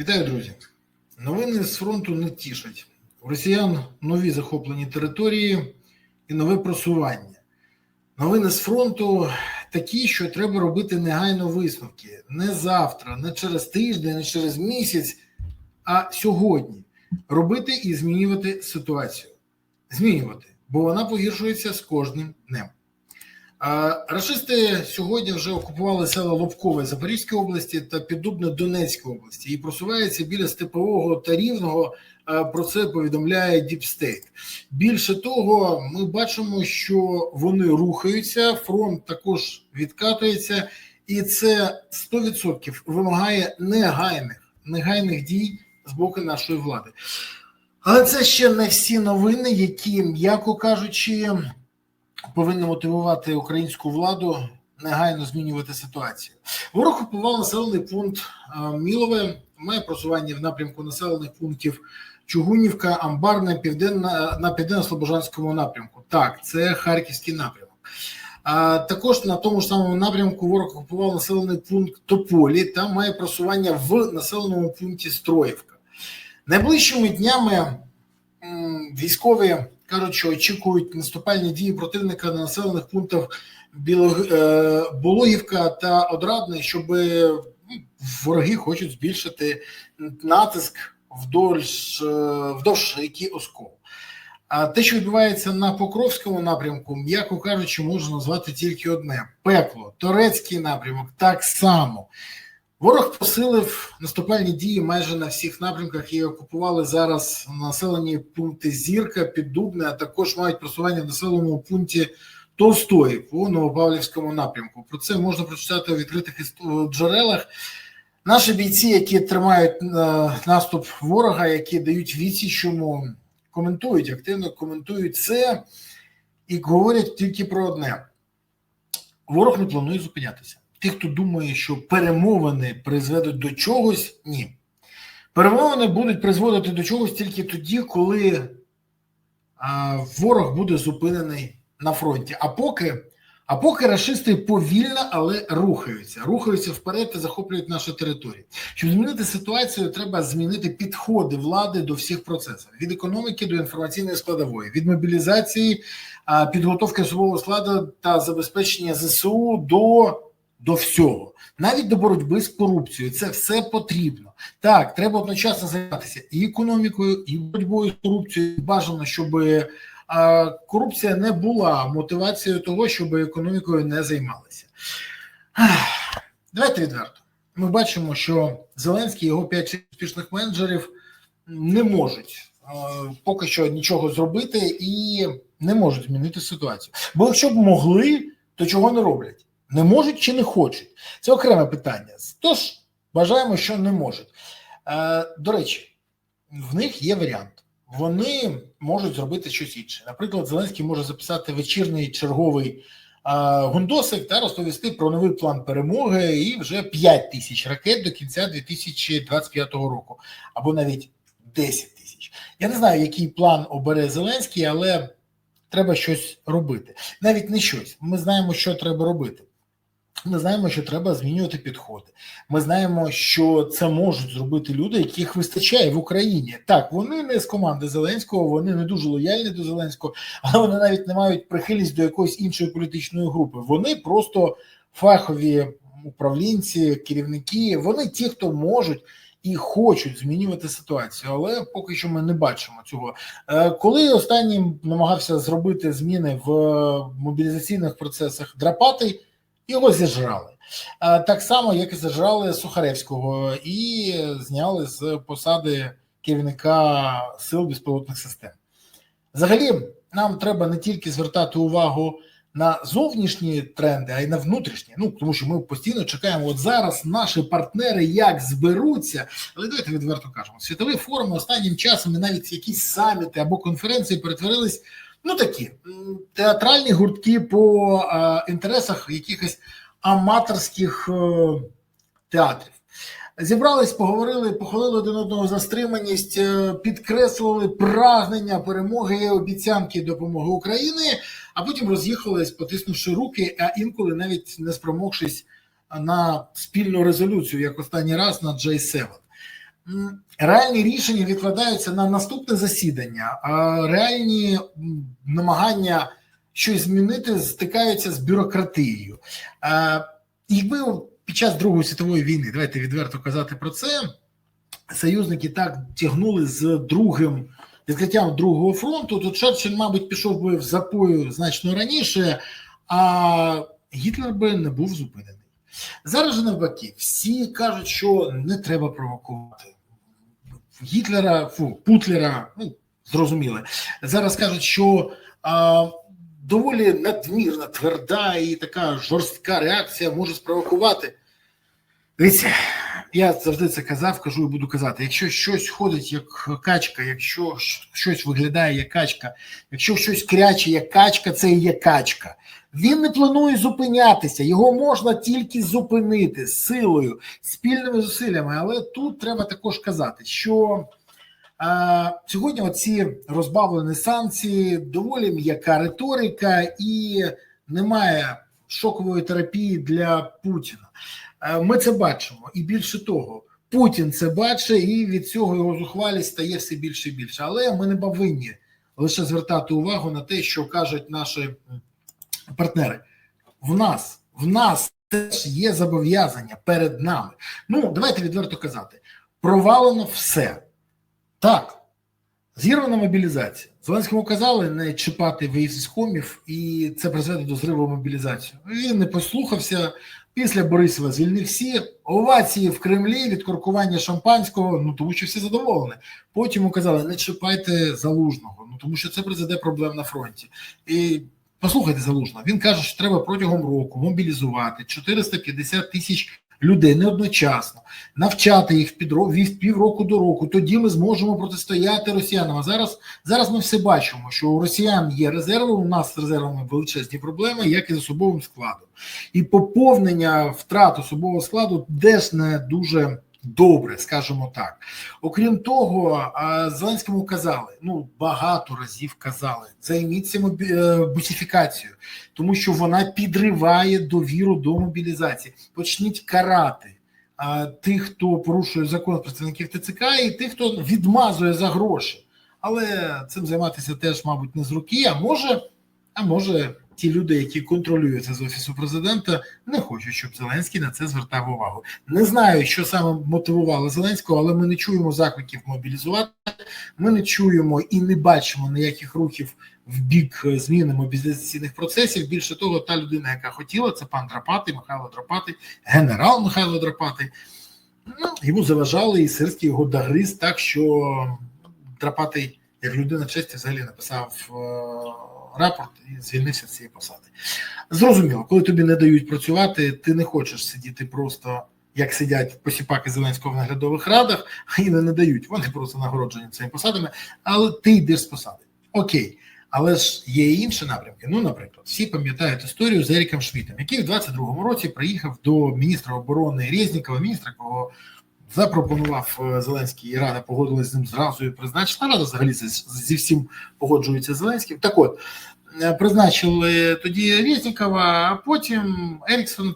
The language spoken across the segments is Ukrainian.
Вітаю, друзі. Новини з фронту не тішать. У росіян нові захоплені території і нове просування. Новини з фронту такі, що треба робити негайно висновки. Не завтра, не через тиждень, не через місяць, а сьогодні. Робити і змінювати ситуацію. Змінювати, бо вона погіршується з кожним днем. Рашисти сьогодні вже окупували села Лобкове Запорізької області та Піддубне Донецької області і просуваються біля Степового та Рівного. Про це повідомляє Діпстейт. Більше того, ми бачимо, що вони рухаються, фронт також відкатується, і це 100% вимагає негайних негайних дій з боку нашої влади. Але це ще не всі новини, які, м'яко кажучи, повинні мотивувати українську владу негайно змінювати ситуацію. Ворог окупував населений пункт Мілове, має просування в напрямку населених пунктів Чугунівка, Амбарна, Південна на південно-слобожанському напрямку. Так, це харківський напрямок. А також на тому ж самому напрямку ворог окупував населений пункт Тополі та має просування в населеному пункті Строївка. Найближчими днями військові кажуть, що очікують наступальні дії противника на населених пунктах Біло, е, Булогівка та Одрадне, щоб вороги хочуть збільшити натиск вдовж, е, вдовж ріки Оскол. А те, що відбувається на Покровському напрямку, м'яко кажучи, можна назвати тільки одне: пекло, турецький напрямок так само. Ворог посилив наступальні дії майже на всіх напрямках і окупували зараз населені пункти Зірка, Піддубне, а також мають просування в населеному пункті Толстої по Новопавлівському напрямку. Про це можна прочитати у відкритих джерелах. Наші бійці, які тримають е, наступ ворога, які дають відсіч йому, коментують, активно коментують це і говорять тільки про одне: ворог не планує зупинятися. Ті, хто думає, що перемовини призведуть до чогось, ні. Перемовини будуть призводити до чогось тільки тоді, коли ворог буде зупинений на фронті. А поки, а поки рашисти повільно, але рухаються, рухаються вперед і захоплюють наші території. Щоб змінити ситуацію, треба змінити підходи влади до всіх процесів: від економіки до інформаційної складової, від мобілізації, підготовки особового складу та забезпечення ЗСУ до, до всього, навіть до боротьби з корупцією. Це все потрібно. Так, треба одночасно займатися і економікою, і боротьбою з корупцією. Бажано, щоб а, корупція не була мотивацією того, щоб економікою не займалися. Давайте відверто. Ми бачимо, що Зеленський і його 5 успішних менеджерів не можуть е, поки що нічого зробити і не можуть змінити ситуацію. Бо якщо б могли, то чого не роблять? Не можуть чи не хочуть? Це окреме питання. Тож вважаємо, що не можуть. Е, До речі, в них є варіант. Вони можуть зробити щось інше. Наприклад, Зеленський може записати вечірній черговий а, гундосик та розповісти про новий план перемоги і вже 5 тисяч ракет до кінця 2025 року, або навіть 10 тисяч. Я не знаю, який план обере Зеленський, але треба щось робити. Навіть не щось. Ми знаємо, що треба робити. Ми знаємо, що треба змінювати підходи. Ми знаємо, що це можуть зробити люди, яких вистачає в Україні. Так, вони не з команди Зеленського, вони не дуже лояльні до Зеленського, але вони навіть не мають прихильність до якоїсь іншої політичної групи. Вони просто фахові управлінці, керівники. Вони ті, хто можуть. І хочуть змінювати ситуацію, але поки що ми не бачимо цього. Е, Коли останнім намагався зробити зміни в мобілізаційних процесах Драпатий, його зіжрали. Так само, як і зіжрали Сухаревського, і зняли з посади керівника сил безпілотних систем. Взагалі, нам треба не тільки звертати увагу на зовнішні тренди, а й на внутрішні. Ну тому що ми постійно чекаємо. От зараз наші партнери як зберуться. Але давайте відверто кажемо, світові форуми останнім часом і навіть якісь саміти або конференції перетворились. Ну такі театральні гуртки по е, інтересах якихось аматорських е, театрів. Зібрались, поговорили, похвалили один одного за стриманість, е, підкреслили прагнення перемоги обіцянки допомоги Україні, а потім роз'їхались, потиснувши руки, а інколи навіть не спромогшись на спільну резолюцію, як останній раз на J7. Реальні рішення відкладаються на наступне засідання, а реальні намагання щось змінити стикаються з бюрократією. Якби під час Другої світової війни, давайте відверто казати про це, союзники так тягнули з другим відкриттям другого фронту, то Черчилль, мабуть, пішов би в запою значно раніше, а Гітлер би не був зупинений. Зараз же навпаки, всі кажуть, що не треба провокувати. Гітлера, фу, Путлера, ну, зрозуміли. Зараз кажуть, що а, доволі надмірна, тверда і така жорстка реакція може спровокувати. Дивіться, я завжди це казав, кажу і буду казати. Якщо щось ходить як качка, якщо щось виглядає як качка, якщо щось кряче як качка, це і є качка. Він не планує зупинятися, його можна тільки зупинити силою, спільними зусиллями. Але тут треба також казати, що а, сьогодні оці розбавлені санкції, доволі м'яка риторика і немає шокової терапії для Путіна. Ми це бачимо, і більше того, Путін це бачить, і від цього його зухвалість стає все більше і більше. Але ми не повинні лише звертати увагу на те, що кажуть наші партнери. В нас, в нас теж є зобов'язання перед нами. Ну, давайте відверто казати: провалено все. Так, зірвана мобілізація. Зеленському казали не чіпати військомів, і це призведе до зриву мобілізації. Він не послухався. Після Борисова звільнив всі овації в Кремлі, відкоркування шампанського. Ну тому що всі задоволені. Потім йому казали, не чіпайте залужного. Ну тому що це призведе проблем на фронті. І послухайте залужного. Він каже, що треба протягом року мобілізувати 450 тисяч людей не одночасно, навчати їх від півроку до року. Тоді ми зможемо протистояти росіянам. А зараз зараз ми все бачимо, що у росіян є резерви. У нас з резервами величезні проблеми, як і з особовим складом, і поповнення втрат особового складу теж не дуже. Добре, скажімо так. Окрім того, Зеленському казали, ну багато разів казали, займіться бусифікацією, тому що вона підриває довіру до мобілізації. Почніть карати тих, хто порушує закон представників ТЦК, і тих, хто відмазує за гроші. Але цим займатися теж, мабуть, не з руки. А може, а може ті люди, які контролюються з офісу президента, не хочуть, щоб Зеленський на це звертав увагу. Не знаю, що саме мотивувало Зеленського, але ми не чуємо закликів мобілізувати. Ми не чуємо і не бачимо ніяких рухів в бік зміни мобілізаційних процесів. Більше того, та людина, яка хотіла, це пан Драпатий, Михайло Драпатий, генерал Михайло Драпатий. Ну, йому заважали і Сирський його догриз, так що Драпатий, як людина честі, взагалі написав рапорт і звільнився з цієї посади. Зрозуміло, коли тобі не дають працювати, ти не хочеш сидіти просто. Як сидять посіпаки Зеленського в наглядових радах, їм не дають. Вони просто нагороджені цими посадами, але ти йдеш з посади. Окей, але ж є і інші напрямки. Ну, наприклад, всі пам'ятають історію з Еріком Шмітом, який в 22-му році приїхав до міністра оборони Резнікова, міністра, якого запропонував Зеленський, і Рада погодилась з ним зразу і призначила. Рада взагалі зі всім погоджується Зеленським. Так от призначили тоді Резнікова, а потім Еріксон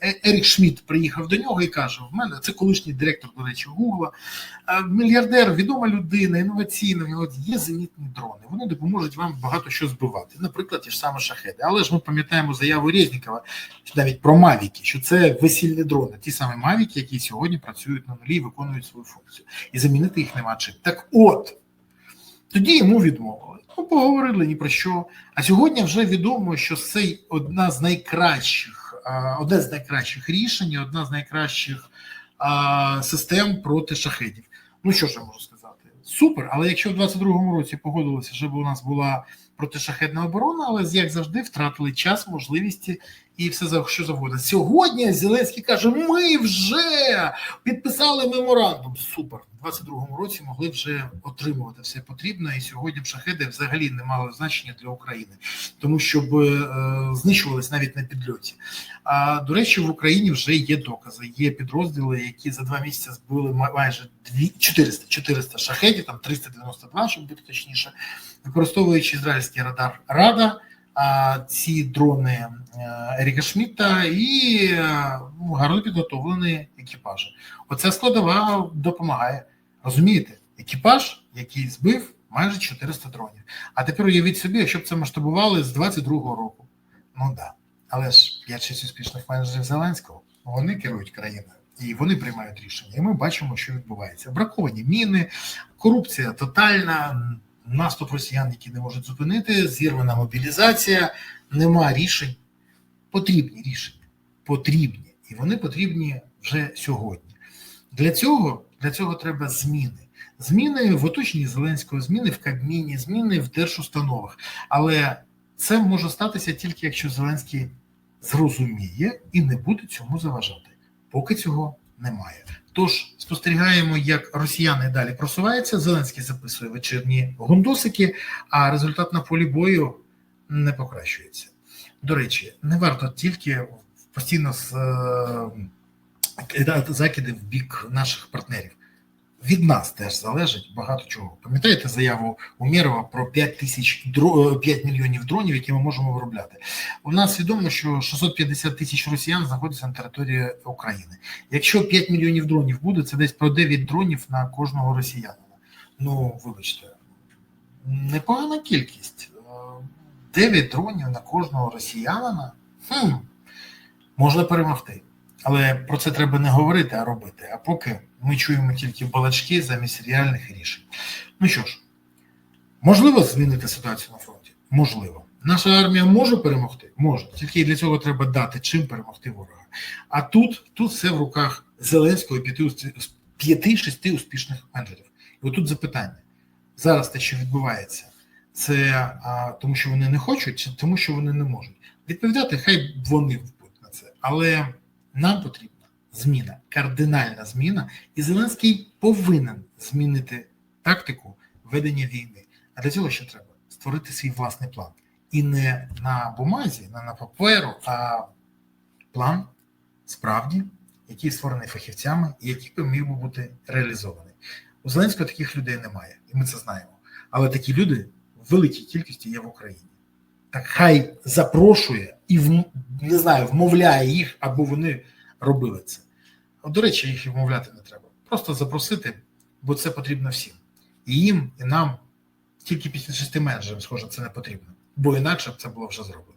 Ерік Шмідт приїхав до нього і каже: в мене це колишній директор, до речі, Гугла, мільярдер, відома людина, інноваційна. В нього є зенітні дрони. Вони допоможуть вам багато що збивати. Наприклад, ті ж саме шахеди. Але ж ми пам'ятаємо заяву Резнікова навіть про Мавіки, що це весільні дрони, ті самі Мавіки, які сьогодні працюють на нулі виконують свою функцію, і замінити їх нема чим. Так, от тоді йому відмовили. Ну, поговорили ні про що. А сьогодні вже відомо, що це одна з найкращих одне з найкращих рішень, одна з найкращих систем проти шахедів. Ну що ж я можу сказати? Супер, але якщо в 22-му році погодилося, щоб у нас була протишахедна оборона, але як завжди втратили час, можливості і все за що завгодно. Сьогодні Зеленський каже: ми вже підписали меморандум. Супер. У 22-му році могли вже отримувати все потрібне, і сьогодні б шахеди взагалі не мали значення для України, тому що б е, знищувались навіть на підльоті. А до речі, в Україні вже є докази. Є підрозділи, які за два місяці збили майже 400 400 шахедів, там 392, щоб бути точніше, використовуючи ізраїльський радар Рада. Ці дрони е, Еріка Шмідта і е, ну, гарно підготовлені екіпажі. Оця складова допомагає. Розумієте, екіпаж, який збив майже 400 дронів. А тепер уявіть собі, якщо б це масштабували з 22-го року. Ну. Да. Але ж 5-6 успішних менеджерів Зеленського вони керують країною і вони приймають рішення. І ми бачимо, що відбувається. Браковані міни, корупція тотальна, наступ росіян, які не можуть зупинити, зірвана мобілізація, нема рішень. Потрібні рішення. Потрібні. І вони потрібні вже сьогодні. Для цього, Для цього треба зміни. Зміни в оточенні Зеленського, зміни в Кабміні, зміни в держустановах. Але це може статися тільки якщо Зеленський зрозуміє і не буде цьому заважати. Поки цього немає. Тож спостерігаємо, як росіяни далі просуваються. Зеленський записує вечірні гундосики, а результат на полі бою не покращується. До речі, не варто тільки постійно з е, закиди в бік наших партнерів від нас теж залежить багато чого. Пам'ятаєте заяву Умєрова про 5 тисяч 5 мільйонів дронів, які ми можемо виробляти? У нас відомо, що 650 тисяч росіян знаходяться на території України. Якщо 5 мільйонів дронів буде, це десь про 9 дронів на кожного росіянина. Ну, вибачте, непогана кількість. 9 дронів на кожного росіянина. Хм, Можна перемогти. Але про це треба не говорити, а робити. А поки ми чуємо тільки балачки замість реальних рішень. Ну що ж, можливо змінити ситуацію на фронті? Можливо. Наша армія може перемогти? Може. Тільки для цього треба дати чим перемогти ворога. А тут тут все в руках Зеленського і п'яти-шести успішних менеджерів. І отут запитання. Зараз те, що відбувається, це а, тому, що вони не хочуть, чи тому, що вони не можуть. Відповідати, хай вони будуть на це. Але нам потрібна зміна, кардинальна зміна, і Зеленський повинен змінити тактику ведення війни. А для цього що треба? Створити свій власний план. І не на бумазі, не на паперу, а план справді, який створений фахівцями і який би міг би бути реалізований. У Зеленського таких людей немає, і ми це знаємо. Але такі люди в великій кількості є в Україні. Так хай запрошує і не знаю, вмовляє їх, або вони робили це. До речі, їх і вмовляти не треба. Просто запросити, бо це потрібно всім. І їм, і нам, тільки після шести менеджерам, схоже, це не потрібно, бо інакше б це було вже зроблено.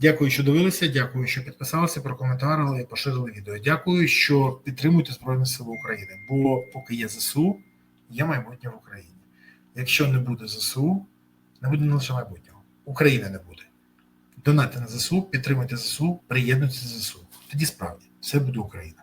Дякую, що дивилися. Дякую, що підписалися, прокоментували і поширили відео. Дякую, що підтримуєте Збройні Сили України. Бо поки є ЗСУ, є майбутнє в Україні. Якщо не буде ЗСУ, не буде не лише майбутнього. України не буде. Донати на ЗСУ, підтримуйте ЗСУ, приєднуйтесь до ЗСУ. Тоді справді все буде Україна.